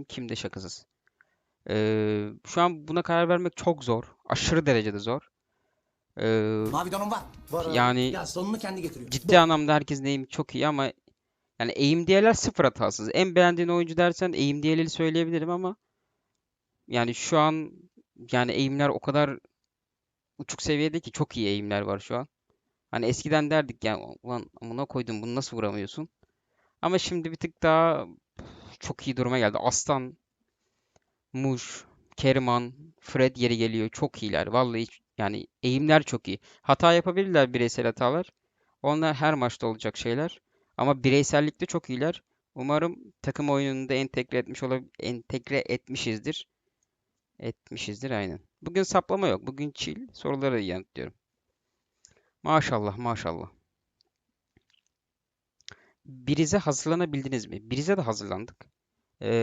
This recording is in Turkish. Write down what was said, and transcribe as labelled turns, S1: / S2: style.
S1: kimde şakasız. Ee, şu an buna karar vermek çok zor. Aşırı derecede zor. Ee,
S2: Mavi donum var. Var
S1: yani
S2: Ya sonunu kendi getiriyor.
S1: ciddi anlamda herkesin eğimi çok iyi ama yani eğim diyeler sıfır hatasız. En beğendiğin oyuncu dersen eğim diyeleli söyleyebilirim ama yani şu an yani eğimler o kadar uçuk seviyede ki çok iyi eğimler var şu an. Hani eskiden derdik yani ulan amına koydum bunu nasıl vuramıyorsun? Ama şimdi bir tık daha çok iyi duruma geldi. Aslan, Muş, Keriman, Fred yeri geliyor. Çok iyiler. Vallahi yani eğimler çok iyi. Hata yapabilirler bireysel hatalar. Onlar her maçta olacak şeyler. Ama bireysellikte çok iyiler. Umarım takım oyununu da entegre etmiş olab entegre etmişizdir. Etmişizdir aynen. Bugün saplama yok. Bugün chill. Soruları yanıtlıyorum. Maşallah maşallah. Birize hazırlanabildiniz mi? Birize de hazırlandık.